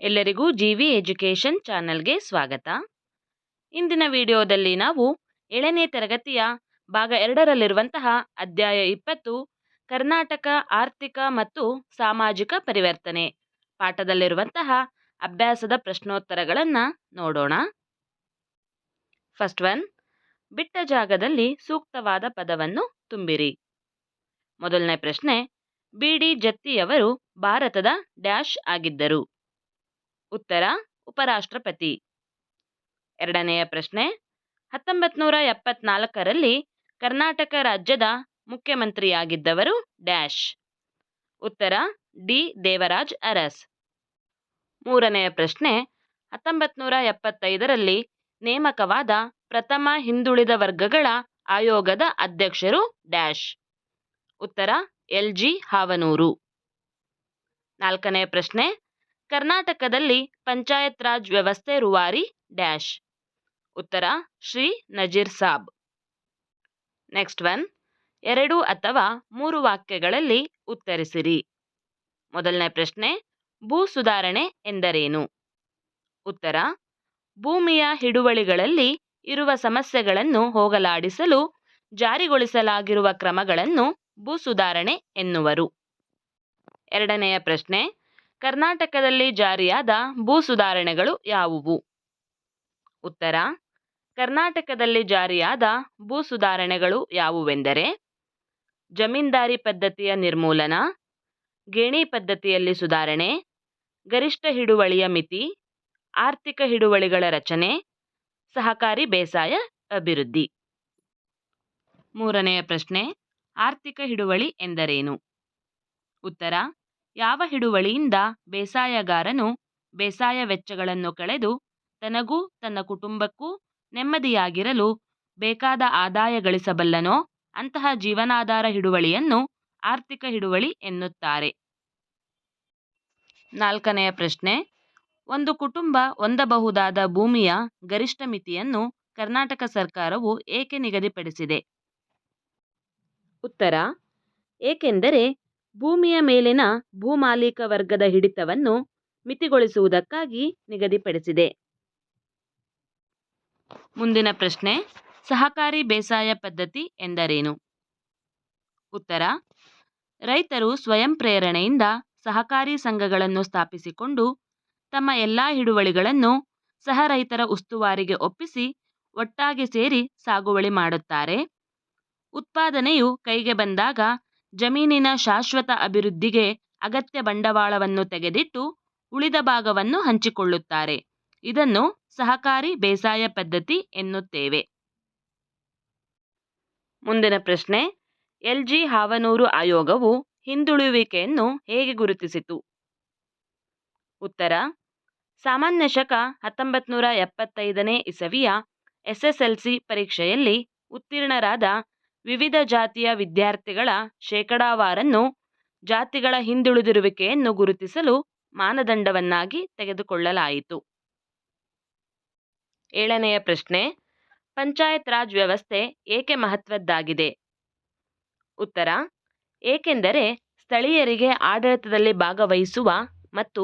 ಎಲ್ಲರಿಗೂ G V education ಚಾನಲ್ಗೆ ಸ್ವಾಗತ. ಇಂದಿನ ವಿಡಿಯೋದಲ್ಲಿ ನಾವು ಏಳನೇ ತರಗತಿಯ ಭಾಗ ಎರಡರಲ್ಲಿರುವಂತಹ ಅಧ್ಯಾಯ ಇಪ್ಪತ್ತು, ಕರ್ನಾಟಕ ಆರ್ಥಿಕ ಮತ್ತು ಸಾಮಾಜಿಕ ಪರಿವರ್ತನೆ ಪಾಠದಲ್ಲಿರುವಂತಹ ಅಭ್ಯಾಸದ ಪ್ರಶ್ನೋತ್ತರಗಳನ್ನು ನೋಡೋಣ. ಫಸ್ಟ್ ಒನ್ ಬಿಟ್ಟ ಜಾಗದಲ್ಲಿ ಸೂಕ್ತವಾದ ಪದವನ್ನು ತುಂಬಿರಿ. ಮೊದಲನೇ ಪ್ರಶ್ನೆ, ಬಿ ಡಿ ಜತ್ತಿಯವರು ಭಾರತದ ಡ್ಯಾಶ್ ಆಗಿದ್ದರು. ಉತ್ತರ, ಉಪರಾಷ್ಟ್ರಪತಿ. ಎರಡನೆಯ ಪ್ರಶ್ನೆ ಹತ್ತೊಂಬತ್ತು ನೂರ ಎಪ್ಪತ್ನಾಲ್ಕರಲ್ಲಿ ಕರ್ನಾಟಕ ರಾಜ್ಯದ ಮುಖ್ಯಮಂತ್ರಿಯಾಗಿದ್ದವರು ಡ್ಯಾಶ್. ಉತ್ತರ, ಡಿ. ದೇವರಾಜ್ ಅರಸ್. ಮೂರನೆಯ ಪ್ರಶ್ನೆ ಹತ್ತೊಂಬತ್ತು ನೂರ ಎಪ್ಪತ್ತೈದರಲ್ಲಿ ನೇಮಕವಾದ ಪ್ರಥಮ ಹಿಂದುಳಿದ ವರ್ಗಗಳ ಆಯೋಗದ ಅಧ್ಯಕ್ಷರು ಡ್ಯಾಶ್. ಉತ್ತರ, ಎಲ್. ಜಿ. ಹಾವನೂರು. ನಾಲ್ಕನೆಯ ಪ್ರಶ್ನೆ ಕರ್ನಾಟಕದಲ್ಲಿ ಪಂಚಾಯತ್ ರಾಜ್ ವ್ಯವಸ್ಥೆ ರೂವಾರಿ ಡ್ಯಾಶ್. ಉತ್ತರ, ಶ್ರೀ ನಜೀರ್ ಸಾಬ್. ನೆಕ್ಸ್ಟ್ ಒನ್, ಎರಡು ಅಥವಾ ಮೂರು ವಾಕ್ಯಗಳಲ್ಲಿ ಉತ್ತರಿಸಿರಿ. ಮೊದಲನೇ ಪ್ರಶ್ನೆ, ಭೂ ಸುಧಾರಣೆ ಎಂದರೇನು? ಉತ್ತರ, ಭೂಮಿಯ ಹಿಡುವಳಿಗಳಲ್ಲಿ ಇರುವ ಸಮಸ್ಯೆಗಳನ್ನು ಹೋಗಲಾಡಿಸಲು ಜಾರಿಗೊಳಿಸಲಾಗಿರುವ ಕ್ರಮಗಳನ್ನು ಭೂ ಸುಧಾರಣೆ ಎನ್ನುವರು. ಎರಡನೆಯ ಪ್ರಶ್ನೆ ಕರ್ನಾಟಕದಲ್ಲಿ ಜಾರಿಯಾದ ಭೂ ಸುಧಾರಣೆಗಳು ಯಾವುವು? ಉತ್ತರ, ಕರ್ನಾಟಕದಲ್ಲಿ ಜಾರಿಯಾದ ಭೂ ಸುಧಾರಣೆಗಳು ಯಾವುವೆಂದರೆ, ಜಮೀನ್ದಾರಿ ಪದ್ಧತಿಯ ನಿರ್ಮೂಲನ, ಗೇಣಿ ಪದ್ಧತಿಯಲ್ಲಿ ಸುಧಾರಣೆ, ಗರಿಷ್ಠ ಹಿಡುವಳಿಯ ಮಿತಿ, ಆರ್ಥಿಕ ಹಿಡುವಳಿಗಳ ರಚನೆ, ಸಹಕಾರಿ ಬೇಸಾಯ ಅಭಿವೃದ್ಧಿ. ಮೂರನೆಯ ಪ್ರಶ್ನೆ, ಆರ್ಥಿಕ ಹಿಡುವಳಿ ಎಂದರೇನು? ಉತ್ತರ ಯಾವ ಹಿಡುವಳಿಯಿಂದ ಬೇಸಾಯಗಾರನು ಬೇಸಾಯ ವೆಚ್ಚಗಳನ್ನು ಕಳೆದು ತನಗೂ ತನ್ನ ಕುಟುಂಬಕ್ಕೂ ನೆಮ್ಮದಿಯಾಗಿರಲು ಬೇಕಾದ ಆದಾಯ ಗಳಿಸಬಲ್ಲನೋ ಅಂತಹ ಜೀವನಾಧಾರ ಹಿಡುವಳಿಯನ್ನು ಆರ್ಥಿಕ ಹಿಡುವಳಿ ಎನ್ನುತ್ತಾರೆ. ನಾಲ್ಕನೆಯ ಪ್ರಶ್ನೆ, ಒಂದು ಕುಟುಂಬ ಹೊಂದಬಹುದಾದ ಭೂಮಿಯ ಗರಿಷ್ಠ ಮಿತಿಯನ್ನು ಕರ್ನಾಟಕ ಸರ್ಕಾರವು ಏಕೆ ನಿಗದಿಪಡಿಸಿದೆ? ಉತ್ತರ, ಏಕೆಂದರೆ ಭೂಮಿಯ ಮೇಲಿನ ಭೂಮಾಲೀಕ ವರ್ಗದ ಹಿಡಿತವನ್ನು ಮಿತಿಗೊಳಿಸುವುದಕ್ಕಾಗಿ ನಿಗದಿಪಡಿಸಿದೆ. ಮುಂದಿನ ಪ್ರಶ್ನೆ, ಸಹಕಾರಿ ಬೇಸಾಯ ಪದ್ಧತಿ ಎಂದರೇನು? ಉತ್ತರ, ರೈತರು ಸ್ವಯಂ ಪ್ರೇರಣೆಯಿಂದ ಸಹಕಾರಿ ಸಂಘಗಳನ್ನು ಸ್ಥಾಪಿಸಿಕೊಂಡು ತಮ್ಮ ಎಲ್ಲ ಹಿಡುವಳಿಗಳನ್ನು ಸಹ ರೈತರ ಉಸ್ತುವಾರಿಗೆ ಒಪ್ಪಿಸಿ ಒಟ್ಟಾಗಿ ಸೇರಿ ಸಾಗುವಳಿ ಮಾಡುತ್ತಾರೆ. ಉತ್ಪಾದನೆಯು ಕೈಗೆ ಬಂದಾಗ ಜಮೀನಿನ ಶಾಶ್ವತ ಅಭಿವೃದ್ಧಿಗೆ ಅಗತ್ಯ ಬಂಡವಾಳವನ್ನು ತೆಗೆದಿಟ್ಟು ಉಳಿದ ಭಾಗವನ್ನು ಹಂಚಿಕೊಳ್ಳುತ್ತಾರೆ. ಇದನ್ನು ಸಹಕಾರಿ ಬೇಸಾಯ ಪದ್ಧತಿ ಎನ್ನುತ್ತೇವೆ. ಮುಂದಿನ ಪ್ರಶ್ನೆ, ಎಲ್ ಜಿ ಹಾವನೂರು ಆಯೋಗವು ಹಿಂದುಳುವಿಕೆಯನ್ನು ಹೇಗೆ ಗುರುತಿಸಿತು? ಉತ್ತರ, ಸಾಮಾನ್ಯ ಶಕ ಹತ್ತೊಂಬತ್ತು ನೂರ ಎಪ್ಪತ್ತೈದನೇ ಇಸವಿಯ ಎಸ್ಎಸ್ಎಲ್ಸಿ ಪರೀಕ್ಷೆಯಲ್ಲಿ ಉತ್ತೀರ್ಣರಾದ ವಿವಿಧ ಜಾತಿಯ ವಿದ್ಯಾರ್ಥಿಗಳ ಶೇಕಡಾವಾರನ್ನು ಜಾತಿಗಳ ಹಿಂದುಳಿದಿರುವಿಕೆಯನ್ನು ಗುರುತಿಸಲು ಮಾನದಂಡವನ್ನಾಗಿ ತೆಗೆದುಕೊಳ್ಳಲಾಯಿತು. ಏಳನೆಯ ಪ್ರಶ್ನೆ, ಪಂಚಾಯತ್ ರಾಜ್ ವ್ಯವಸ್ಥೆ ಏಕೆ ಮಹತ್ವದ್ದಾಗಿದೆ? ಉತ್ತರ, ಏಕೆಂದರೆ ಸ್ಥಳೀಯರಿಗೆ ಆಡಳಿತದಲ್ಲಿ ಭಾಗವಹಿಸುವ ಮತ್ತು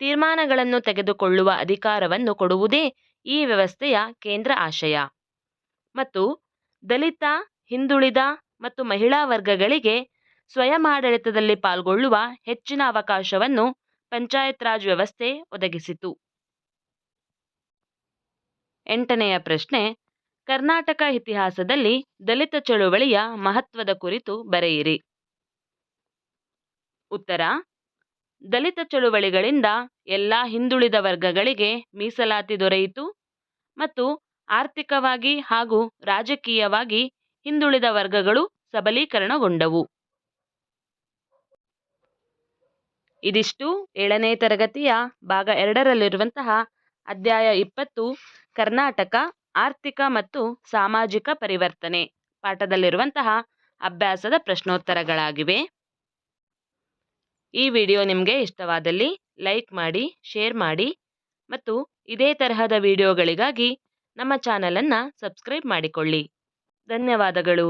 ತೀರ್ಮಾನಗಳನ್ನು ತೆಗೆದುಕೊಳ್ಳುವ ಅಧಿಕಾರವನ್ನು ಕೊಡುವುದೇ ಈ ವ್ಯವಸ್ಥೆಯ ಕೇಂದ್ರ ಆಶಯ. ಮತ್ತು ದಲಿತ ಹಿಂದುಳಿದ ಮತ್ತು ಮಹಿಳಾ ವರ್ಗಗಳಿಗೆ ಸ್ವಯಮಾಡಳಿತದಲ್ಲಿ ಪಾಲ್ಗೊಳ್ಳುವ ಹೆಚ್ಚಿನ ಅವಕಾಶವನ್ನು ಪಂಚಾಯತ್ ರಾಜ್ ವ್ಯವಸ್ಥೆ ಒದಗಿಸಿತು. ಎಂಟನೆಯ ಪ್ರಶ್ನೆ, ಕರ್ನಾಟಕ ಇತಿಹಾಸದಲ್ಲಿ ದಲಿತ ಚಳುವಳಿಯ ಮಹತ್ವದ ಕುರಿತು ಬರೆಯಿರಿ. ಉತ್ತರ, ದಲಿತ ಚಳುವಳಿಗಳಿಂದ ಎಲ್ಲ ಹಿಂದುಳಿದ ವರ್ಗಗಳಿಗೆ ಮೀಸಲಾತಿ ದೊರೆಯಿತು ಮತ್ತು ಆರ್ಥಿಕವಾಗಿ ಹಾಗೂ ರಾಜಕೀಯವಾಗಿ ಹಿಂದುಳಿದ ವರ್ಗಗಳು ಸಬಲೀಕರಣಗೊಂಡವು. ಇದಿಷ್ಟು ಏಳನೇ ತರಗತಿಯ ಭಾಗ ಎರಡರಲ್ಲಿರುವಂತಹ ಅಧ್ಯಾಯ ಇಪ್ಪತ್ತು, ಕರ್ನಾಟಕ, ಆರ್ಥಿಕ ಮತ್ತು ಸಾಮಾಜಿಕ ಪರಿವರ್ತನೆ ಪಾಠದಲ್ಲಿರುವಂತಹ ಅಭ್ಯಾಸದ ಪ್ರಶ್ನೋತ್ತರಗಳಾಗಿವೆ. ಈ ವಿಡಿಯೋ ನಿಮಗೆ ಇಷ್ಟವಾದಲ್ಲಿ ಲೈಕ್ ಮಾಡಿ, ಶೇರ್ ಮಾಡಿ ಮತ್ತು ಇದೇ ತರಹದ ವಿಡಿಯೋಗಳಿಗಾಗಿ ನಮ್ಮ ಚಾನಲನ್ನು ಸಬ್ಸ್ಕ್ರೈಬ್ ಮಾಡಿಕೊಳ್ಳಿ. ಧನ್ಯವಾದಗಳು.